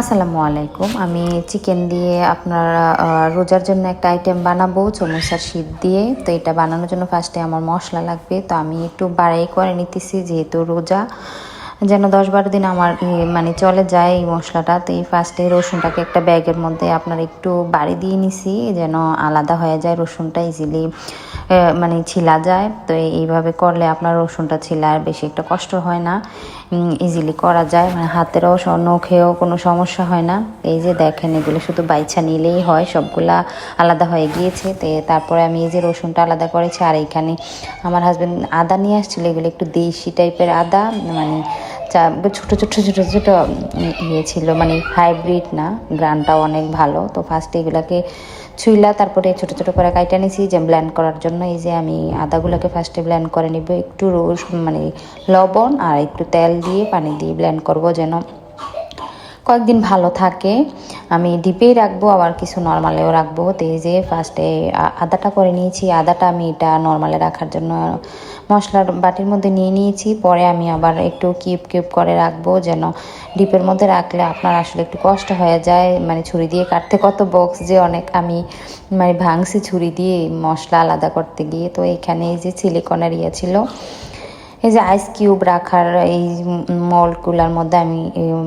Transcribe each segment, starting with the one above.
আসসালামু আলাইকুম। আমি চিকেন দিয়ে আপনার রোজার জন্য একটা আইটেম বানাবো চমুসার শীত দিয়ে। তো এটা বানানোর জন্য ফার্স্টে আমার মশলা লাগবে। তো আমি একটু বাড়াই করে নিতেছি, যেহেতু রোজা। যেন দশ বারো দিন আমার মানে চলে যায় এই মশলাটা। তো এই ফার্স্টে রসুনটাকে একটা ব্যাগের মধ্যে আপনার একটু বাড়ি দিয়ে নিছি, যেন আলাদা হয়ে যায় রসুনটা ইজিলি মানে ছিলা যায়। তো এইভাবে করলে আপনার রসুনটা ছিলা আর বেশি একটা কষ্ট হয় না। ইজিলি করা যায়। মানে হাতেরও নখেও কোনো সমস্যা হয় না। এই যে দেখেন, এগুলো শুধু বাইছা নিলেই হয়, সবগুলা আলাদা হয়ে গিয়েছে। তো তারপরে আমি এই যে রসুনটা আলাদা করেছি, আর এইখানে আমার হাজব্যান্ড আদা নিয়ে আসছিল, এগুলো একটু দেশি টাইপের আদা মানে চা ছোটো ছোটো ছোটো ছোটো ইয়ে ছিল মানে হাইব্রিড না, গ্রানটাও অনেক ভালো। তো ফার্স্টে এগুলাকে ছুইলা, তারপরে ছোটো ছোটো করে কাইটা নিছি, যে ব্ল্যান্ড করার জন্য। এই যে আমি আদাগুলোকে ফার্স্টে ব্ল্যান্ড করে নিব, একটু রোজ মানে লবণ আর একটু তেল দিয়ে পানি দিয়ে ব্ল্যান্ড করব যেন কয়েকদিন ভালো থাকে। আমি ডিপেই রাখব, আবার কিছু নর্মালেও রাখব। তো এই যে ফার্স্টে আদাটা করে নিয়েছি। আদাটা আমি এটা নর্মালে রাখার জন্য মশলার বাটির মধ্যে নিয়ে নিয়েছি। পরে আমি আবার একটু কিউব কিউব করে রাখব যেন ডিপের মধ্যে রাখলে আপনার আসলে একটু কষ্ট হয়ে যায়। মানে ছুরি দিয়ে কাটতে কত বক্স যে অনেক আমি মানে ভাঙছি ছুরি দিয়ে মশলা আলাদা করতে গিয়ে। তো এখানে এই যে সিলিকনের ইয়ে ছিল এই যে আইস কিউব রাখার এই মলগুলার মধ্যে আমি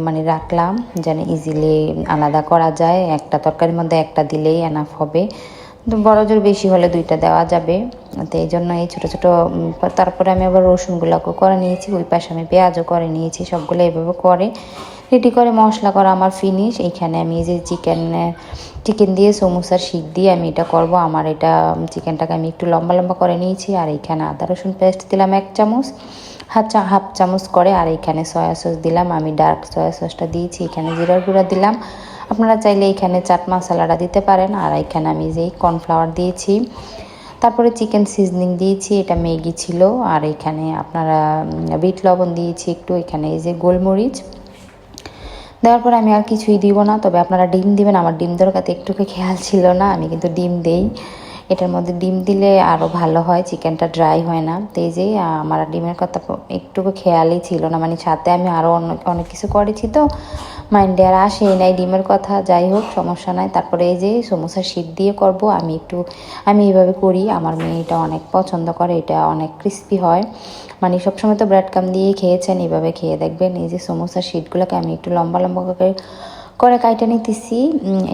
মানে রাখলাম, যেন ইজিলি আলাদা করা যায়। একটা তরকারির মধ্যে একটা দিলেই এনাফ হবে। বড় জোর বেশি হলে দুইটা দেওয়া যাবে। তো এই জন্য এই ছোটো ছোটো তারপরে আমি আবার রসুনগুলোকে করে নিয়েছি। ওই পাশে আমি পেঁয়াজও করে নিয়েছি। সবগুলো এভাবে করে। রেডি করে মশলা করা আমার ফিনিশ এইখানে আমি যে চিকেনের চিকেন দিয়ে সমোসার শিক দিয়ে আমি এটা করব। আমার এটা চিকেনটাকে আমি একটু লম্বা লম্বা করে নিয়েছি। আর এইখানে আদা, রসুন পেস্ট দিলাম এক চামচ। হাফ চা, হাফ চামচ করে আর এইখানে সয়া সস দিলাম। আমি ডার্ক সয়া সসটা দিয়েছি। এখানে জিরার গুঁড়া দিলাম। আপনারা চাইলে এখানে চাট মশলাটা দিতে পারেন। আর এখানে আমি যেই কর্নফ্লাওয়ার দিয়েছি, তারপরে চিকেন সিজনিং দিয়েছি। এটা ম্যাগি ছিল। আর এখানে আপনারা বিট লবণ দিয়েছি একটু। এখানে এই যে গোলমরিচ। দেওয়ার পরে আমি আর কিছুই দিব না। তবে আপনারা ডিম দিবেন, আমার ডিম দেওয়ার কাছে একটুকু খেয়াল ছিল না। আমি কিন্তু ডিম দেই। এটার মধ্যে ডিম দিলে আরও ভালো হয়, চিকেনটা ড্রাই হয় না। তো এই যে আমার ডিমের কথা একটুকু খেয়ালই ছিল না। মানে সাথে আমি আরও অনেক অনেক কিছু করেছি তো। মাইন্ডে আর আসেই নাই ডিমের কথা, যাই হোক, সমস্যা নাই। তারপরে এই যে, সমোসা শীত দিয়ে করব। আমি একটু, আমি এইভাবে করি। আমার মেয়ে এটা অনেক পছন্দ করে, এটা অনেক ক্রিস্পি হয়। মানে সবসময় তো ব্রেড কাম দিয়েই খেয়েছেন, এইভাবে খেয়ে দেখবেন। এই যে সমোসার শিটগুলোকে আমি একটু লম্বা লম্বা করে করে কাইটা নিতেছি।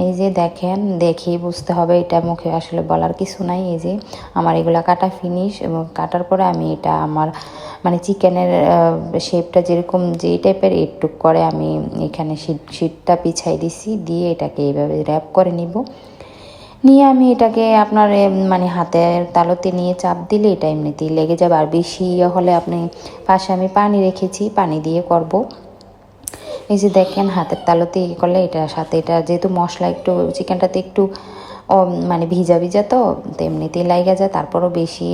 এই যে দেখেন, দেখেই বুঝতে হবে এটা মুখে আসলে বলার কিছু নাই। এই যে আমার এগুলা কাটা ফিনিশ এবং কাটার পরে আমি এটা আমার মানে চিকেনের শেপটা যেরকম যেই টাইপের এইটুক করে আমি এখানে শীতটা পিছাই দিছি। দিয়ে এটাকে এইভাবে র্যাপ করে নিব। নিয়ে আমি এটাকে আপনার মানে হাতের তালুতে নিয়ে চাপ দিলে এটা এমনিতেই লেগে যাবে। আর বেশি হলে আপনি পাশে আমি পানি রেখেছি, পানি দিয়ে করব। এই যে দেখেন হাতের তালুতে ইয়ে করলে এটা সাথে এটা যেহেতু মশলা একটু, চিকেনটাতে একটু মানে ভিজা ভিজা তো এমনিতেই লাগা যায়। তারপরও বেশি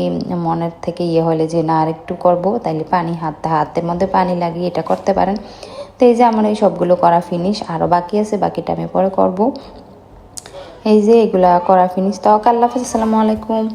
মনের থেকে ইয়ে হলে যে না আর একটু করব, তাইলে পানি হাত, হাতের মধ্যে পানি লাগিয়ে এটা করতে পারেন। তো এই যে আমার এই সবগুলো করা ফিনিশ আরও বাকি আছে, বাকিটা আমি পরে করব। এই যে এগুলা করা ফিনিশ তো আল্লাহ হাফিজ, আসসালামু আলাইকুম।